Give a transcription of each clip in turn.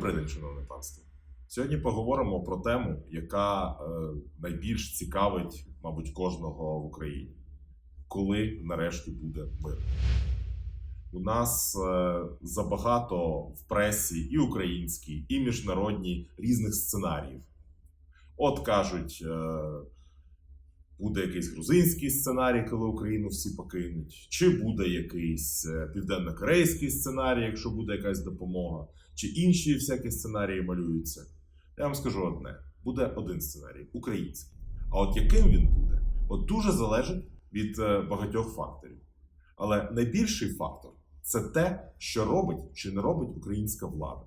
Добрий день, шановне панство. Сьогодні поговоримо про тему, яка е, найбільш цікавить, мабуть, кожного в Україні. Коли нарешті буде мир? У нас е, забагато в пресі і українській, і міжнародній різних сценаріїв. От кажуть, е, буде якийсь грузинський сценарій, коли Україну всі покинуть, чи буде якийсь е, південно-корейський сценарій, якщо буде якась допомога, чи інші всякі сценарії малюються. Я вам скажу одне: буде один сценарій український. А от яким він буде, от дуже залежить від е, багатьох факторів. Але найбільший фактор це те, що робить чи не робить українська влада.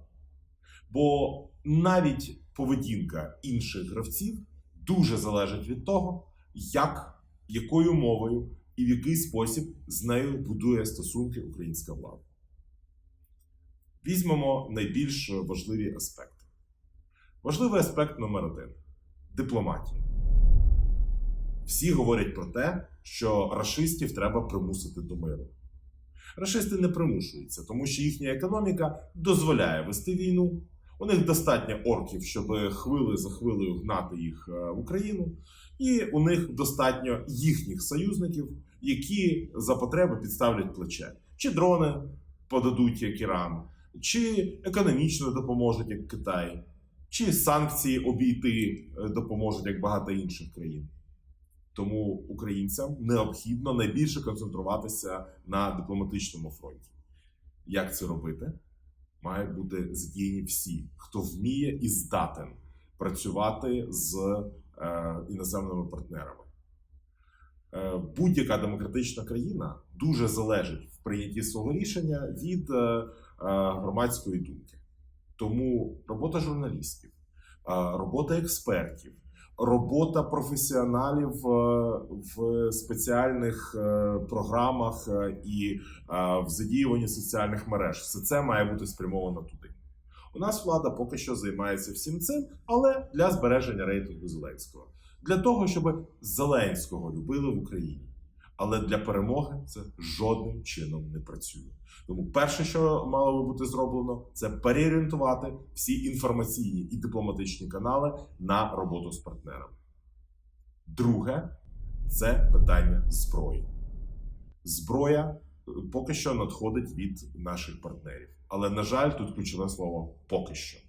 Бо навіть поведінка інших гравців дуже залежить від того, як, якою мовою і в який спосіб з нею будує стосунки українська влада. Візьмемо найбільш важливі аспекти. Важливий аспект номер один дипломатія. Всі говорять про те, що рашистів треба примусити до миру. Рашисти не примушуються, тому що їхня економіка дозволяє вести війну. У них достатньо орків, щоб хвили за хвилею гнати їх е, в Україну, і у них достатньо їхніх союзників, які за потреби підставлять плече. Чи дрони подадуть як Іран, чи економічно допоможуть як Китай, чи санкції обійти е, допоможуть як багато інших країн. Тому українцям необхідно найбільше концентруватися на дипломатичному фронті. Як це робити? Мають бути задіяні всі, хто вміє і здатен працювати з е, іноземними партнерами. Е, будь-яка демократична країна дуже залежить в прийнятті свого рішення від е, е, громадської думки. Тому робота журналістів, е, робота експертів, робота професіоналів е, в спеціальних е, програмах е, і в задіюванні соціальних мереж. Все це має бути спрямовано туди. У нас влада поки що займається всім цим, але для збереження рейтингу Зеленського. Для того, щоб Зеленського любили в Україні. Але для перемоги це жодним чином не працює. Тому перше, що мало би бути зроблено, це переорієнтувати всі інформаційні і дипломатичні канали на роботу з партнерами. Друге це питання зброї. Зброя е, поки що надходить від наших партнерів. Але, на жаль, тут ключове слово поки що.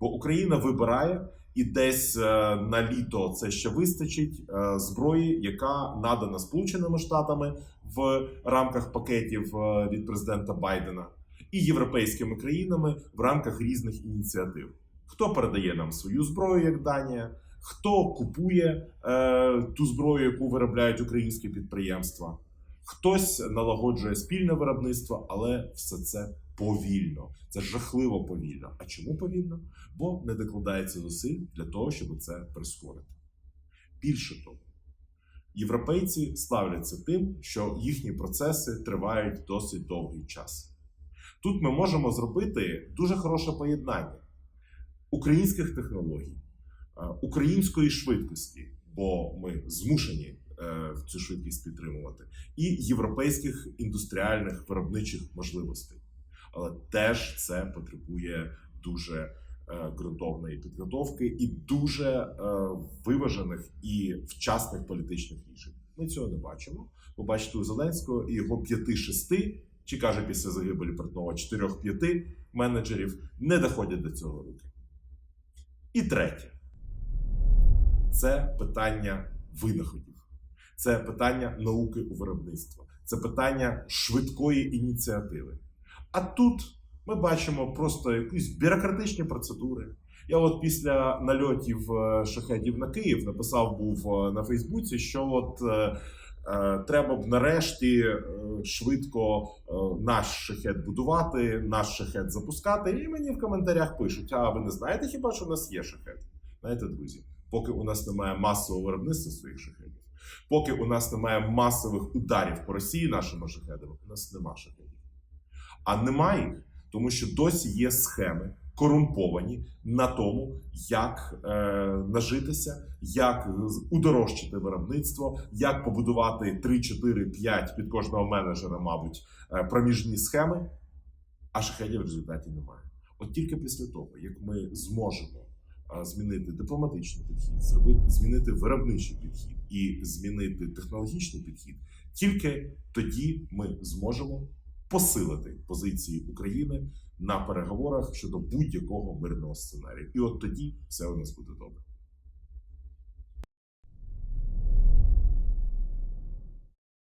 Бо Україна вибирає і десь е, на літо це ще вистачить е, зброї, яка надана Сполученими Штатами в рамках пакетів е, від президента Байдена і європейськими країнами в рамках різних ініціатив. Хто передає нам свою зброю, як Данія, хто купує е, ту зброю, яку виробляють українські підприємства, хтось налагоджує спільне виробництво, але все це повільно. Це жахливо повільно. А чому повільно? Бо не докладається зусиль для того, щоб це прискорити. Більше того, європейці ставляться тим, що їхні процеси тривають досить довгий час. Тут ми можемо зробити дуже хороше поєднання українських технологій, української швидкості, бо ми змушені е, цю швидкість підтримувати, і європейських індустріальних виробничих можливостей. Але теж це потребує дуже е, ґрунтовної підготовки і дуже е, виважених і вчасних політичних рішень. Ми цього не бачимо. Ви бачите у Зеленського і його п'яти-шести, чи каже після загибелі Портнова чотирьох-п'яти менеджерів не доходять до цього руки. І третє це питання винаходів, це питання науки у виробництва, це питання швидкої ініціативи. А тут ми бачимо просто якісь бюрократичні процедури. Я от після нальотів е, шахедів на Київ написав був е, на Фейсбуці, що от е, е, треба б нарешті швидко наш шахет будувати, наш шахет запускати. І мені в коментарях пишуть: а ви не знаєте хіба що у нас є шахет? Знаєте, друзі, поки у нас немає масового виробництва своїх шахетів, поки у нас немає масових ударів по Росії нашими шахедами, у нас нема шахетів. А немає їх, тому що досі є схеми корумповані на тому, як е, нажитися, як удорожчити виробництво, як побудувати 3, 4, 5 під кожного менеджера, мабуть, е, проміжні схеми. А шахедів в результаті немає. От тільки після того, як ми зможемо змінити дипломатичний підхід, зробити змінити виробничий підхід і змінити технологічний підхід, тільки тоді ми зможемо посилити позиції України на переговорах щодо будь-якого мирного сценарію. І от тоді все у нас буде добре.